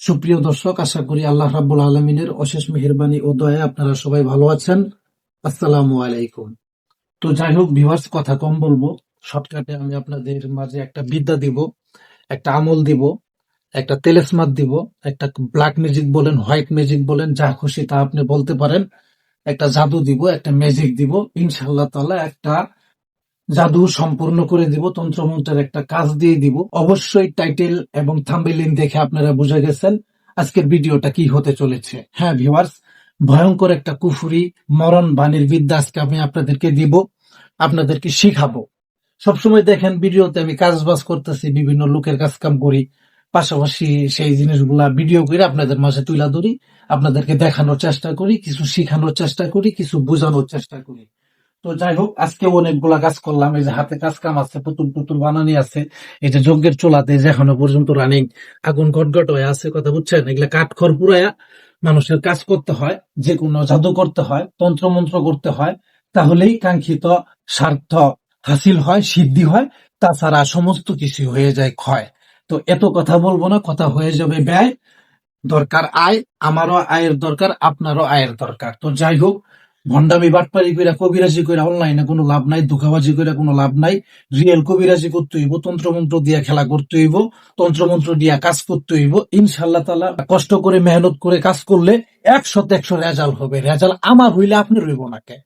সুপ্রিয় দর্শক, আশা করি আল্লাহ রাব্বুল আলামিনের অশেষ মেহেরবানি ও দয়ায় আপনারা সবাই ভালো আছেন। আসসালামু আলাইকুম। তো যাই হোক ভিউয়ার্স কথা কম বলব। শর্টকাটে আমি আপনাদের মাঝে একটা বিদ্যা দিব, একটা আমল দিব, একটা তেলেসমাত দিব, একটা ব্ল্যাক ম্যাজিক বলেন হোয়াইট ম্যাজিক বলেন, যা খুশি তা আপনি বলতে পারেন। একটা জাদু দিব, একটা ম্যাজিক দিব, ইনশাআল্লাহ তাআলা একটা জাদু সম্পূর্ণ করে দিব, তন্ত্রমন্ত্রের একটা কাজ দিয়ে দিব। অবশ্যই টাইটেল এবং থাম্বেলিন দেখে আপনারা বুঝে গেছেন আজকের ভিডিওটা কি হতে চলেছে। হ্যাঁ ভিউয়ার্স ভয়ঙ্কর একটা কুফুরি, মরণ বাণীর বিদ্যা আজকে আমি আপনাদেরকে দিব, আপনাদেরকে শিখাবো। সবসময় দেখেন, ভিডিওতে আমি কাজ বাজ করতেছি, বিভিন্ন লোকের কাজ কাম করি পাশাপাশি সেই জিনিসগুলা ভিডিও করে আপনাদের মাঝে তুলে ধরি, আপনাদেরকে দেখানোর চেষ্টা করি, কিছু শিখানোর চেষ্টা করি, কিছু বোঝানোর চেষ্টা করি। তো যাই হোক, আজকে অনেকগুলা কাজ করলাম, এই যে হাতে কাজ কাম আছে, পুতুল পুতুল বানানি আছে, এই যে যজ্ঞের চোলাতে যে এখনও পর্যন্ত রানিং আগুন গটগট হয়ে আছে কথা বুঝছেন? এগুলা কাঠ কাঠখড় পুরায়া মানুষের কাজ করতে হয় যে কোনো জাদু করতে হয় তন্ত্র মন্ত্র করতে হয়, তাহলেই কাঙ্ক্ষিত স্বার্থ হাসিল হয়, সিদ্ধি হয়, তাছাড়া সমস্ত কিছু হয়ে যায় ক্ষয়। তো এত কথা বলব না, কথা হয়ে যাবে ব্যয়। দরকার আয়, আমারও আয়ের দরকার, আপনারও আয়ের দরকার। তো যাই হোক, ভণ্ডামি, বাটপারি কইরা কবিরাজি কইরা অনলাইনে কোনো লাভ নাই, ধোকাবাজি কইরা কোনো লাভ নাই। রিয়েল কবিরাজি করতে হইব, তন্ত্রমন্ত্র দিয়া খেলা করতে হইব, তন্ত্রমন্ত্র দিয়া কাজ করতে হইব। ইনশাল্লাহ তালা কষ্ট করে, মেহনত করে কাজ করলে একশো একশো রেজাল্ট হবে। রেজাল্ট আমার হইলে আপনি রইব না কে?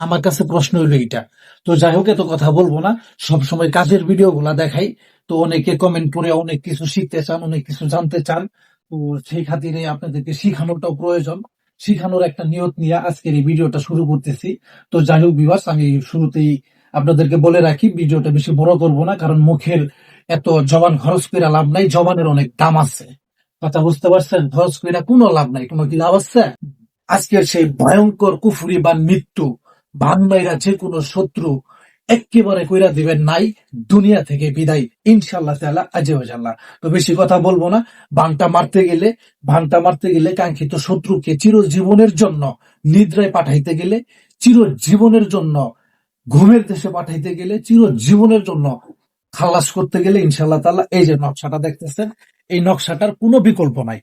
আমার কাছে প্রশ্ন হইল এটা তো যাই হোক, এত কথা বলব না। সবসময় কাজের ভিডিও গুলা দেখাই। তো অনেকে কমেন্ট করে, অনেক কিছু শিখতে চান, অনেক কিছু জানতে চান। তো সেই খাতিরে আপনাদেরকে শিখানোটাও প্রয়োজন। শিখানোর একটা নিয়ত নিয়ে আজকের এই ভিডিওটা শুরু করতেছি। তো যাই হোক বিভাস আমি শুরুতেই আপনাদেরকে বলে রাখি, ভিডিওটা বেশি বড় করব না, কারণ মুখের এত জবান খরচ করে লাভ নাই, জবানের অনেক দাম আছে। কথা বুঝতে পারছেন? খরচ করে কোনো লাভ নাই, কোনো কি লাভ আছে? আজকের সেই ভয়ঙ্কর কুফুরি বা মৃত্যু বাংলাইরা যে কোনো শত্রু একেবারে কইরা দিবেন নাই, দুনিয়া থেকে বিদায় ইনশাল্লাহ তাআলা আজেবাজাল্লাহ তো বেশি কথা বলব না বানটা মারতে গেলে বানটা মারতে গেলে কাঙ্ক্ষিত শত্রুকে চিরজীবনের জন্য নিদ্রায় পাঠাইতে গেলে, চিরজীবনের জন্য ঘুমের দেশে পাঠাইতে গেলে, চিরজীবনের জন্য খালাস করতে গেলে ইনশাল্লাহ তাআলা, এই যে নকশাটা দেখতেছেন, এই নকশাটার কোনো বিকল্প নাই।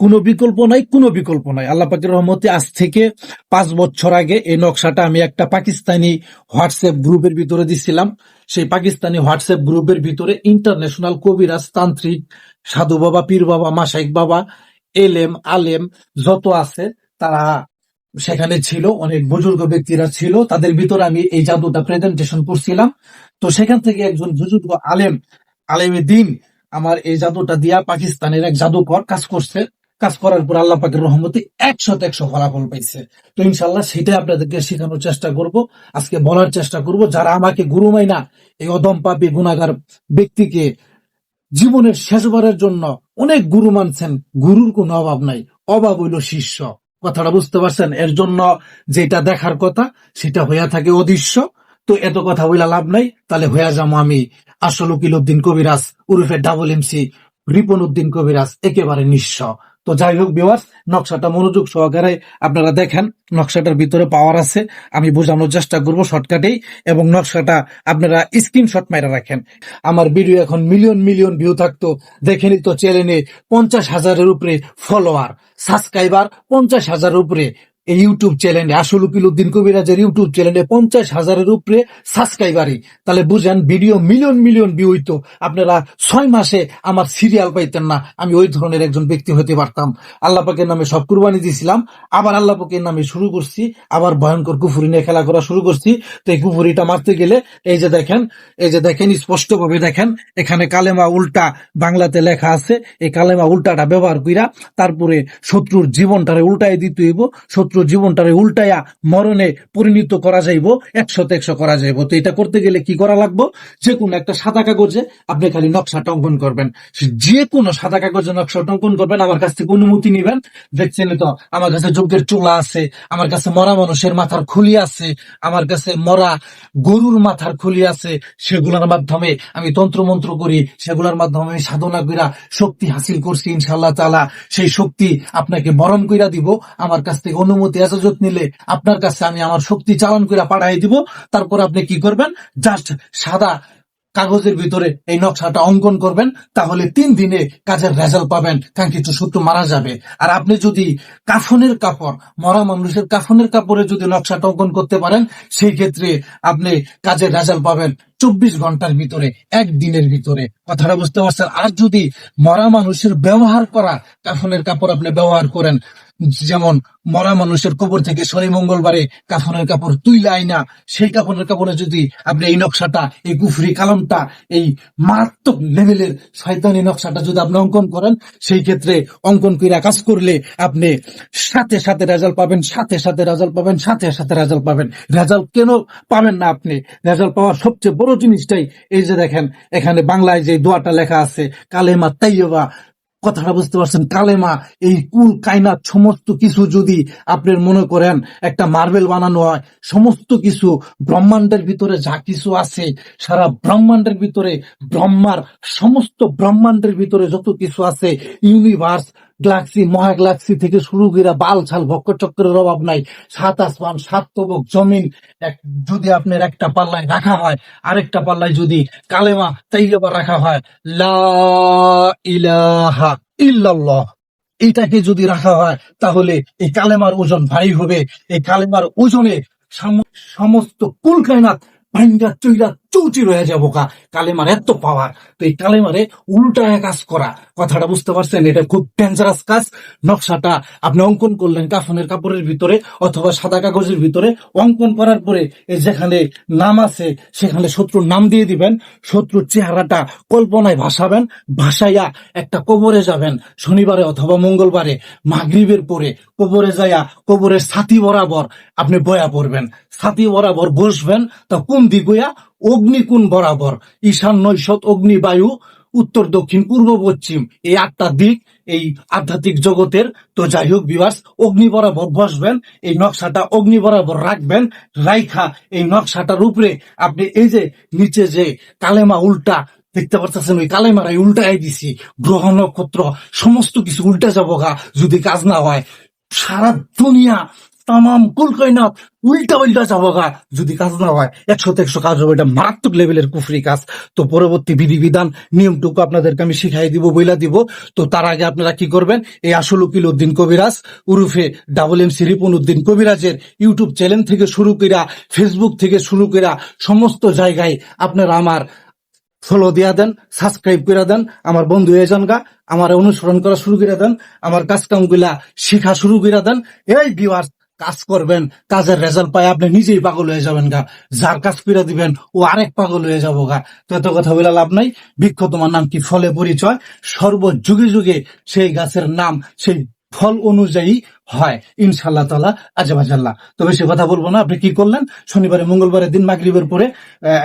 কোনো বিকল্প নাই, কোনো বিকল্প নাই। আল্লাহ পাকের রহমতে আজ থেকে পাঁচ বছর আগে এই নকশাটা আমি একটা পাকিস্তানি হোয়াটসঅ্যাপ গ্রুপের ভিতরে দিছিলাম। সেই পাকিস্তানি হোয়াটসঅ্যাপ গ্রুপের ভিতরে ইন্টারন্যাশনাল কবিরাজ, তান্ত্রিক, সাধু বাবা, পীর বাবা মাসাইক বাবা, এলেম, আলেম যত আছে তারা সেখানে ছিল, অনেক বুজুর্গ ব্যক্তিরা ছিল। তাদের ভিতরে আমি এই জাদুটা প্রেজেন্টেশন করছিলাম। তো সেখান থেকে একজন বুজুর্গ আলেম, আলেমে দিন, আমার এই জাদুটা দিয়া পাকিস্তানের এক জাদুকর কাজ করছে। কাজ করার পর আল্লাহ পাকের রহমতে একশো একশো ফলাফল পাইছে। তো ইনশাল্লাহ সেটাই আপনাদেরকে শেখানোর চেষ্টা করব, আজকে বলার চেষ্টা করব। যারা আমাকে গুরু মাইনা এই অদম পাপি গুণাগার ব্যক্তিকে জীবনের শেষবারের জন্য অনেক গুরু মানছেন, গুরুর কোনো অভাব নাই। অভাব হইল শিষ্য। কথাটা বুঝতে পারছেন? এর জন্য যেটা দেখার কথা, সেটা হইয়া থাকে অদৃশ্য। তো এত কথা বইলা লাভ নাই, তাহলে হইয়া যাব আমি। আসল উকিল উদ্দিন কবিরাজ, উরুফে ডাবল এমসি রিপন উদ্দিন কবিরাজ, একেবারে নিঃস্ব। তো যাই হোক বিওয়ার্স নকশাটা মনোযোগ সহকারে আপনারা দেখেন। নকশাটার ভিতরে পাওয়ার আছে, আমি বোঝানোর চেষ্টা করব শর্টকাটেই এবং নকশাটা আপনারা স্ক্রিনশট মেরে রাখেন। আমার ভিডিও এখন মিলিয়ন মিলিয়ন ভিউ থাকতো। দেখেনি তো চ্যানেলে পঞ্চাশ হাজারের উপরে ফলোয়ার সাবস্ক্রাইবার পঞ্চাশ হাজারের উপরে এই ইউটিউব চ্যানেলে আসল উকিল উদ্দিন কবিরাজের ইউটিউব চ্যানেলে পঞ্চাশ হাজারের উপরে সাবস্ক্রাইবারই তাহলে বুঝেন ভিডিও মিলিয়ন মিলিয়ন ভিউ হইতো। আপনারা ছয় মাসে আমার সিরিয়াল পাইতেন না। আমি ওই ধরনের একজন ব্যক্তি হতে পারতাম। আল্লাহ পাকের নামে সব কুরবানি দিয়েছিলাম আবার আল্লাহ পাকের নামে শুরু করছি। আবার ভয়ঙ্কর কুফুরি নিয়ে খেলা করা শুরু করছি। তো এই কুফুরিটা মারতে গেলে এই যে দেখেন, এই যে দেখেন স্পষ্ট ভাবে দেখেন, এখানে কালেমা উল্টা বাংলাতে লেখা আছে। এই কালেমা উল্টাটা ব্যবহার কইরা তারপরে শত্রুর জীবনটারে উল্টাই দিতে হইব। শত্রুর জীবনটারে উল্টাইয়া মরণে পরিণত করা যাইব একশো একশো করা যাইব। তো এটা করতে গেলে কি করা লাগবো? যে কোনো একটা সাদা কাগজে আপনি খালি নকশাটা অঙ্কন করবেন। যে কোনো সাদা কাগজে নকশাটা অঙ্কন করবেন, আমার কাছ থেকে অনুমতি নিবেন। দেখছেন তো, আমার কাছে যজ্ঞের চোলা আছে, আমার কাছে মরা মানুষের মাথার খুলি আছে, আমার কাছে মরা গরুর মাথার খুলি আছে, সেগুলোর মাধ্যমে আমি তন্ত্রমন্ত্র করি, সেগুলোর মাধ্যমে আমি সাধনা কইরা শক্তি হাসিল করছি ইনশাল্লাহ তালা সেই শক্তি আপনাকে বরণ কইরা দিব, আমার কাছ থেকে অনুমতি অনুমতি, এজাজত নিলে আপনার কাছে আমি আমার শক্তি চালান করে পাঠাই দিব। তারপর আপনি কি করবেন? জাস্ট সাদা কাগজের ভিতরে এই নকশাটা অঙ্কন করবেন, তাহলে তিন দিনে কাজের রেজাল্ট পাবেন। কাঙ্ক্ষিত শত্রু মারা যাবে। আর আপনি যদি কাফনের কাপড়, মরা মানুষের কাফনের কাপড়ে যদি নকশাটা অঙ্কন করতে পারেন, সেই ক্ষেত্রে আপনি কাজের রেজাল্ট পাবেন চব্বিশ ঘণ্টার ভিতরে একদিনের ভিতরে। কথাটা বুঝতে পারছেন? আর যদি মরা মানুষের ব্যবহার করা, কাফনের কাপড় আপনি ব্যবহার করেন যেমন মরা মানুষের কবর থেকে শনি মঙ্গলবারে কাফনের কাপড় তুইলে আইনা, সেই কাপড়ের কাপড়ে যদি আপনি এই নকশাটা, এই কুফরি কালামটা, এই মারাত্মক লেভেলের শয়তানি নকশাটা যদি আপনি অঙ্কন করেন, সেই ক্ষেত্রে অঙ্কন করে কাজ করলে আপনি সাথে সাথে রেজাল্ট পাবেন, সাথে সাথে রেজাল্ট পাবেন, সাথে সাথে রেজাল্ট পাবেন। রেজাল্ট কেন পাবেন না আপনি? রেজাল্ট পাওয়ার সবচেয়ে বড় জিনিসটাই এই যে দেখেন, এখানে বাংলায় যে দোয়াটা লেখা আছে, কালেমা তাইয়বা কথাটা বুঝতে পারছেন, কালেমা, এই কুল, কায়নাত, সমস্ত কিছু যদি আপনি মনে করেন, একটা মার্বেল বানানো হয়, সমস্ত কিছু ব্রহ্মাণ্ডের ভিতরে যা কিছু আছে, সারা ব্রহ্মাণ্ডের ভিতরে ব্রহ্মার, সমস্ত ব্রহ্মাণ্ডের ভিতরে যত কিছু আছে ইউনিভার্স গ্যালাক্সি মহাগ্যালাক্সি থেকে শুরু করে বাল ছাল, ভক্কর চক্রের অভাব নাই। সাত আসমান, সাত তবক, জমিন যদি আপনার একটা পাল্লায় রাখা হয়, আরেকটা পাল্লায় যদি কালেমা তাইলেবা রাখা হয়, লা ইলাহা ইল্লাল্লাহ। এইটাকে যদি রাখা হয়, তাহলে এই কালেমার ওজন ভারী হবে। এই কালেমার ওজনে সাম- সমস্ত কুল কায়নাত ভাঙ্গা, চইরা চৌচি রয়ে যাব কা কালেমার এত পাওয়ার তো এই কালেমারে উল্টায় কাজ করা। কথাটা বুঝতে পারছেন? এটা খুব ডেঞ্জারাস কাজ। নকশাটা আপনি অঙ্কন করলেন কাফনের কাপড়ের ভিতরে অথবা সাদা কাগজের ভিতরে। অঙ্কন করার পরে যেখানে নাম আছে, সেখানে শত্রুর নাম দিয়ে দিবেন। শত্রুর চেহারাটা কল্পনায় ভাসাবেন। ভাসাইয়া একটা কবরে যাবেন। শনিবারে অথবা মঙ্গলবারে। মাগরিবের পরে কবরে যাইয়া কবরের ছাতি বরাবর আপনি বয়া পড়বেন। ছাতি বরাবর বসবেন। তা কোন হইয়া অগ্নিকুণ বরাবর, ঈশান নৈশত অগ্নি বায়ু, উত্তর, দক্ষিণ, পূর্ব, পশ্চিম, এই আটটা দিক, এই আধ্যাত্মিক জগতের। তো যাই হোক বিবাস অগ্নি বরাবর বসবেন, এই নকশাটা অগ্নি বরাবর রাখবেন, রাইখা এই নকশাটার উপরে আপনি এই যে নিচে যে কালেমা উল্টা, দেখতে পারতেছেন ওই কালেমারাই উল্টাই দিছি, গ্রহ, নক্ষত্র, সমস্ত কিছু উল্টা যাব গা যদি কাজ না হয়, সারা দুনিয়া তামাম কুলকাইনাথ উল্টা উল্টা যাব গা যদি কাজ না হয়, একশো একশো কাজ হবে, এটা মারাত্মক লেভেলের কুফরি কাজ। তো পরবর্তী বিধিবিধান, নিয়মটুকু আপনাদেরকে আমি শিখাই দিব, বইলা দিব। তো তার আগে আপনারা কি করবেন, এই আসল Ukil Uddin Kabiraj, উরুফে double M C Ripon Uddin কবিরাজের ইউটিউব চ্যানেল থেকে শুরু করা ফেসবুক থেকে শুরু করা সমস্ত জায়গায় আপনারা আমার ফলো দিয়া দেন সাবস্ক্রাইব করে দেন, আমার বন্ধু এজন গা আমার অনুসরণ করা শুরু করে দেন, আমার কাজ কামগুলা শেখা শুরু করে দেন। এই ভিউয়ার্স কাজ করবেন, কাজের রেজাল্ট পায় আপনি নিজেই পাগল হয়ে যাবেন গা। যার কাজ ফিরে দিবেন, ও আরেক পাগল হয়ে যাব গা। তো এত কথা বলে লাভ নাই। বৃক্ষ তোমার নাম কি? ফলে পরিচয়। সর্ব যুগে যুগে সেই গাছের নাম, সেই ফল অনুযায়ী হয়। ইনশাল্লাহ তালা আজাবাজাল্লাহ তবে সে কথা বলব না, আপনি কি করলেন? শনিবারে মঙ্গলবারে দিন মাগরিবের পরে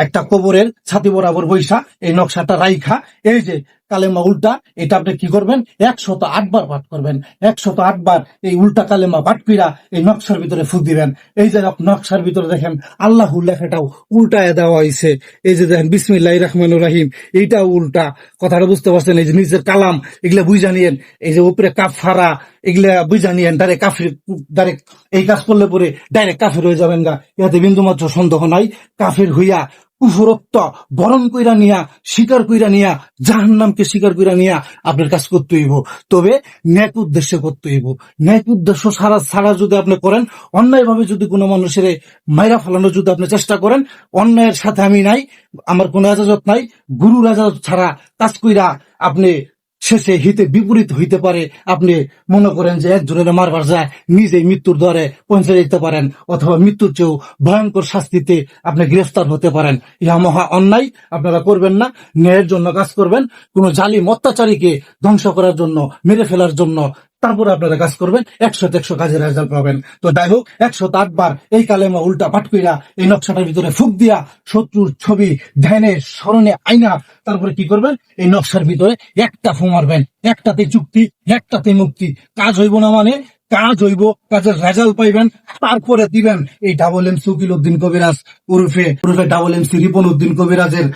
একটা কবরের ছাতি বরাবর বৈশা, এই নকশাটা রাইখা, এই যে কালেমা উল্টা, এটা আপনি কি করবেন? একশত আটবার পাঠ করবেন। একশত আটবার এই উল্টা কালেমা কইরা এই নকশার ভিতরে ফুক দিবেন। এই যে নকশার ভিতরে দেখেন আল্লাহ লেখাটাও উল্টায় দেওয়া হয়েছে এই যে দেখেন বিসমিল্লাহ রহমানুর রাহিম, এইটাও উল্টা। কথাটা বুঝতে পারছেন, এই যে নিজের কালাম, এগুলা বুঝা নিয়েন। এই যে উপরে কাপ ফারা এগুলা বুঝা নিয়েন ডাইরেক্ট কাফির, ডাইরেক্ট এই কাজ করলে পরে ডাইরেক্ট কাফির হয়ে যাবেন গা। ইহাতে বিন্দু মাত্র সন্দেহ নাই। কাফির হইয়া কুফরত্ব বরণ কইরা নিয়া, স্বীকার কইরা নিয়া জাহান নামকে স্বীকার কইরা নিয়া আপনার কাজ করতে হইব। তবে ন্যাক উদ্দেশ্যে করতে হইব। ন্যাক উদ্দেশ্য ছাড়া ছাড়া যদি আপনি করেন অন্যায় ভাবে যদি কোনো মানুষের মাইরা ফেলানোর যদি আপনি চেষ্টা করেন, অন্যায়ের সাথে আমি নাই, আমার কোনো এজাজত নাই। গুরুর এজাজত ছাড়া কাজ কইরা আপনি শেষে হিতে বিপরীত হইতে পারে। আপনি মনে করেন যে একজনের মারবার যায়, নিজেই মৃত্যুর দ্বারে পৌঁছে যেতে পারেন, অথবা মৃত্যুর চেয়েও ভয়ঙ্কর শাস্তিতে আপনি গ্রেফতার হতে পারেন। ইহা মহা অন্যায়, আপনারা করবেন না, ন্যায়ের জন্য কাজ করবেন। কোনো জালিম অত্যাচারীকে ধ্বংস করার জন্য, মেরে ফেলার জন্য তারপরে আপনারা কাজ করবেন, একশো একশো কাজের রেজাল্ট পাবেন। তো যাই হোক, একশো আটবার এই কালেমা উল্টা পাঠ কইরা এই নকশাটার ভিতরে ফুক দিয়া শত্রুর ছবি, ধ্যানে, স্মরণে আইনা, তারপরে কি করবেন? এই নকশার ভিতরে একটা ফু মারবেন। একটাতে চুক্তি, একটাতে মুক্তি। কাজ হইব না মানে কাজ হইব, কাজের রেজাল্ট পাইবেন, তারপরে দিবেন। এই ডাবল এম সুকিল উদ্দিন কবিরাজ উরুফে উরুফে double M C Ripon Uddin কবিরাজের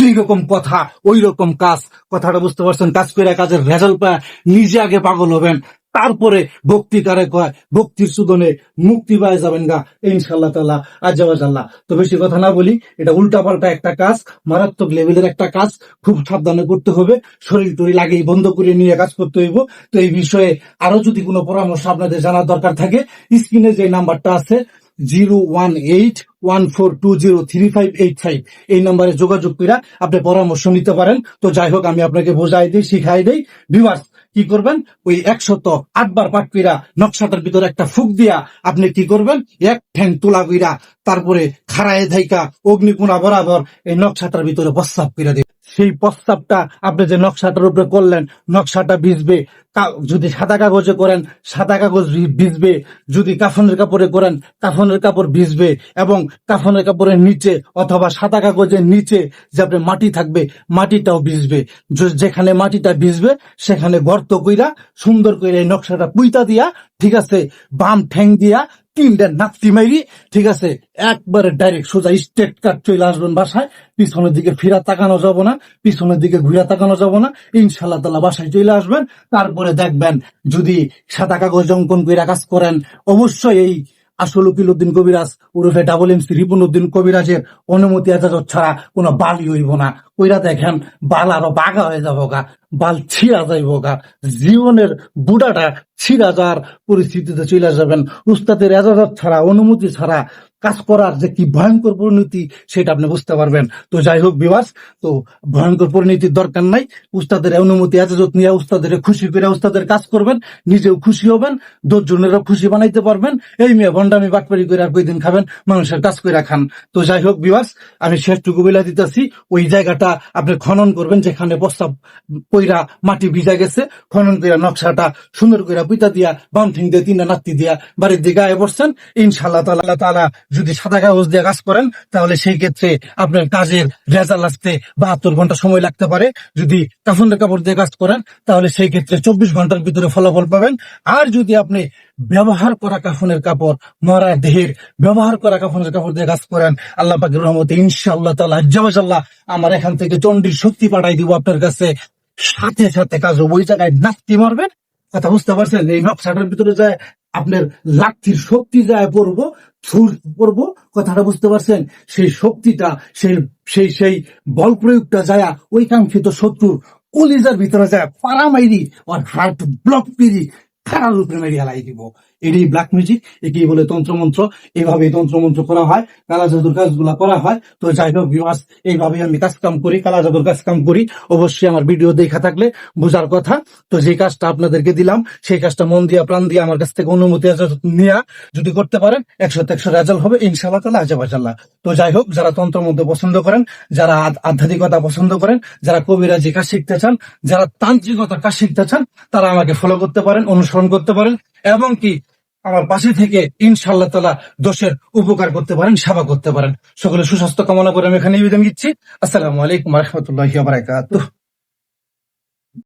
যেই রকম কথা ওই রকম কাজ। কথাটা বুঝতে পারছেন? কাজ করে কাজের ভেজাল পায়। নিজে আগে পাগল হবেন। তারপরে ভক্তি কারে কয় ভক্তির সুদনে মুক্তি পায় যাবেন গা। ইনশাল্লাহ তাল্লাহ আজ্লাহ তো বেশি কথা না বলি, এটা উল্টা পাল্টা একটা কাজ, মারাত্মক লেভেলের একটা কাজ। খুব সাবধানে করতে হবে। শরীর টরি লাগেই বন্ধ করে নিয়ে কাজ করতে হইব। তো এই বিষয়ে আরও যদি কোনো পরামর্শ আপনাদের জানার দরকার থাকে, স্ক্রিনে যে নাম্বারটা আছে, zero one eight one four two zero three five eight five এই নম্বরে যোগাযোগ করে আপনি পরামর্শ নিতে পারেন। তো যাই হোক, আমি আপনাকে বোঝাই দিই, শিখাই দিই। ভিউয়ার্স কি করবেন? ওই একশত আটবার পাট কইরা নকশাটার ভিতরে একটা ফুক দিয়া আপনি কি করবেন? এক ঠ্যাং তোলা কইরা তারপরে খাড়ায় ধাইকা অগ্নিকুণা বরাবর এই নকশাটার ভিতরে বস্তা কইরা দিবেন। সেই প্রস্তাবটা আপনি যে নকশাটার উপরে করলেন, নকশাটা ভিজবে যদি সাদা কাগজে করেন, সাদা কাগজ ভিজবে, যদি কাফনের কাপড়ে করেন, কাফনের কাপড় ভিজবে এবং কাফনের কাপড়ের নিচে অথবা সাদা কাগজের নিচে যে আপনি মাটি থাকবে, মাটিটাও ভিজবে। যেখানে মাটিটা ভিজবে, সেখানে গর্ত কইরা সুন্দর এই নকশাটা পুইতা দিয়া, ঠিক আছে, বাম ঠ্যাং দিয়া তিনটা নাতি মাইরি, ঠিক আছে? একবারে ডাইরেক্ট সোজা স্টেট কাট চলে আসবেন বাসায়, পিছনের দিকে ফিরা তাকানো যাব না, পিছনের দিকে ঘুরা তাকানো যাব না ইনশাল্লাহ তালা বাসায় চলে আসবেন। তারপরে দেখবেন যদি সাদা কাগজ অঙ্কন করে কাজ করেন, অবশ্যই এই আসল উকিল উদ্দিন কবিরাজ ওরফে ডাবল এমসি রিপন উদ্দিন কবিরাজের অনুমতি এজাজত ছাড়া কোনো বালি হইব না। ওইরা দেখেন, বাল আরও বাঘা হয়ে যাব গা, বাল ছিঁড়া যাইব গা। জীবনের বুড়াটা ছিঁড়া যাওয়ার পরিস্থিতিতে চলে যাবেন। উস্তাদের এজাজত ছাড়া, অনুমতি ছাড়া কাজ করার যে কি ভয়ঙ্কর পরিণতি, সেটা আপনি বুঝতে পারবেন। তো যাই হোক বিবাস তো ভয়ঙ্কর পরিণতির দরকার নাই। উস্তাদের অনুমতি এজাজত নিয়ে উস্তাদের খুশি করে উস্তাদের কাজ করবেন, নিজেও খুশি হবেন, দশজনেরও খুশি বানাইতে পারবেন। এই মেয়ে ভণ্ডামি বাটপারি করে আর কয়দিন খাবেন, মানুষের কাজ করে খান। তো যাই হোক বিবাস আমি শেষটুকু বেলা দিতেছি, ওই জায়গাটা আপনি খনন করবেন, যেখানে প্রস্তাব পইরা মাটি ভিজা গেছে, খনন করে নকশাটা সুন্দর করে পিতা দিয়া বাম দিয়ে তিনটা নাত্তি দিয়া বাড়ির দিকে আয় বসছেন। ইনশাল্লাহ তালা তালা যদি সাদা কাগজ দিয়ে কাজ করেন, তাহলে সেই ক্ষেত্রে আপনার কাজের রেজাল্ট আসতে বাহাত্তর ঘণ্টা সময় লাগতে পারে। যদি কাফনের কাপড় দিয়ে কাজ করেন, তাহলে সেই ক্ষেত্রে চব্বিশ ঘণ্টার ভিতরে ফলাফল পাবেন। আর যদি আপনি ব্যবহার করা কাফনের কাপড়, মরা দেহের ব্যবহার করা কাফনের কাপড় দিয়ে কাজ করেন, আল্লাহ পাকের রহমতে ইনশাআল্লাহ তাআলা জামাজাল্লাহ আমার এখান থেকে চন্ডির শক্তি পাঠাই দিব আপনার কাছে। সাথে সাথে কাজ ওই জায়গায় নাস্তি মারবেন। কথা বুঝতে পারছেন? এই নকশাটার ভিতরে যায় আপনার লাঠির শক্তি যায় পড়ব। ছুর করব, কথাটা বুঝতে পারছেন? সেই শক্তিটা, সেই সেই সেই বল প্রয়োগটা যায় ওই কাঙ্ক্ষিত শত্রুর কলিজার ভিতরে যায়, পাড়া মাইরি, ওর হার্ট ব্লক পিরি খারাপ রূপে মেরিয়া লাই দিব। এটাই ব্ল্যাক মিউজিক একেই বলে তন্ত্রমন্ত্র। এইভাবে তন্ত্রমন্ত্র করা হয় কালা জাদুর কাজগুলা করা হয়। তো যাই হোক বিমাস এইভাবে আমি কাজ কাম করি কালা জাদুর কাজ কাম করি। অবশ্যই আমার ভিডিও দেখা থাকলে বোঝার কথা। তো যে কাজটা আপনাদেরকে দিলাম, সেই কাজটা মন দিয়া, প্রাণ দিয়ে আমার কাছ থেকে অনুমতি নিয়ে। যদি করতে পারেন, একশো একশো রেজাল্ট হবে ইনশাল্লাহ তালা আজাবাজাল্লাহ তো যাই হোক যারা তন্ত্রমন্ত্র পছন্দ করেন, যারা আধ্যাত্মিকতা পছন্দ করেন, যারা কবিরাজি কাজ শিখতে চান, যারা তান্ত্রিকতার কাজ শিখতে চান, তারা আমাকে ফলো করতে পারেন, অনুসরণ করতে পারেন। এবং কি আমার পাশে থেকে ইনশাল্লাহ তালা দোষের উপকার করতে পারেন, সেবা করতে পারেন। সকলে সুস্বাস্থ্য কামনা করে আমি এখানে নিবেদন দিচ্ছি আসসালামু আলাইকুম রহমতুল্লাহ বারাকাতুহ।